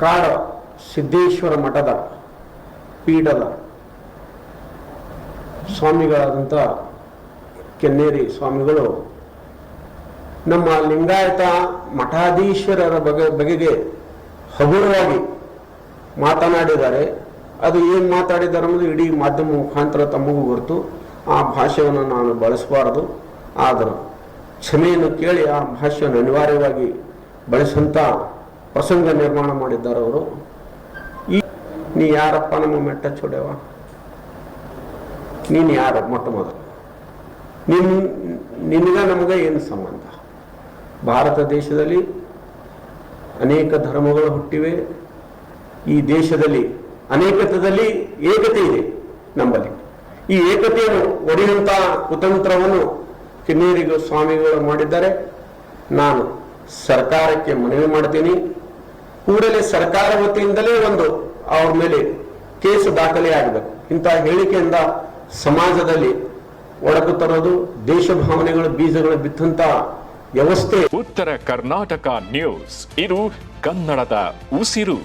ಕಾಡ ಸಿದ್ದೇಶ್ವರ ಮಠದ ಪೀಠದ ಸ್ವಾಮಿಗಳಾದಂಥ ಕೆನ್ನೇರಿ ಸ್ವಾಮಿಗಳು ನಮ್ಮ ಲಿಂಗಾಯತ ಮಠಾಧೀಶ್ವರರ ಬಗೆ ಬಗೆಗೆ ಹಗುರವಾಗಿ ಮಾತನಾಡಿದ್ದಾರೆ. ಅದು ಏನು ಮಾತಾಡಿದ್ದಾರೆ ಅನ್ನೋದು ಇಡೀ ಮಾಧ್ಯಮ ಮುಖಾಂತರ ತಮಗೂ ಗೊತ್ತು. ಆ ಭಾಷೆಯನ್ನು ನಾನು ಬಳಸಬಾರದು. ಆದರೂ ಕ್ಷಮೆಯನ್ನು ಕೇಳಿ ಆ ಭಾಷೆಯನ್ನು ಅನಿವಾರ್ಯವಾಗಿ ಬಳಸಂತ ಪ್ರಸಂಗ ನಿರ್ಮಾಣ ಮಾಡಿದ್ದಾರೆ ಅವರು. ಈ ನೀ ಯಾರಪ್ಪ ನಮ್ಮ ಮೆಟ್ಟ ಚೊಡೆವ ನೀನು ಯಾರು ಮೊಟ್ಟ ಮೊದಲು? ನಿನ್, ನಿನಗ ನಮಗೆ ಏನು ಸಂಬಂಧ? ಭಾರತ ದೇಶದಲ್ಲಿ ಅನೇಕ ಧರ್ಮಗಳು ಹುಟ್ಟಿವೆ. ಈ ದೇಶದಲ್ಲಿ ಅನೇಕತದಲ್ಲಿ ಏಕತೆ ಇದೆ ನಮ್ಮಲ್ಲಿ. ಈ ಏಕತೆಯನ್ನು ಒಡೆಯುವಂತಹ ಕುತಂತ್ರವನ್ನು ಕಿನ್ನೇರಿಗೂ ಸ್ವಾಮಿಗಳು ಮಾಡಿದ್ದಾರೆ. ನಾನು ಸರ್ಕಾರಕ್ಕೆ ಮನವಿ ಮಾಡ್ತೀನಿ. ಕೂಡಲೇ ಸರ್ಕಾರ ವತಿಯಿಂದಲೇ ಒಂದು ಅವ್ರ ಮೇಲೆ ಕೇಸು ದಾಖಲೆ ಆಗಬೇಕು ಇಂತಹ ಹೇಳಿಕೆಯಿಂದ ಸಮಾಜದಲ್ಲಿ ಒಡಕು ತರೋದು, ದೇಶ ಭಾವನೆಗಳು, ಬೀಜಗಳು ಬಿತ್ತಂತ ವ್ಯವಸ್ಥೆ. ಉತ್ತರ ಕರ್ನಾಟಕ ನ್ಯೂಸ್. ಇದು ಕನ್ನಡದ ಉಸಿರು.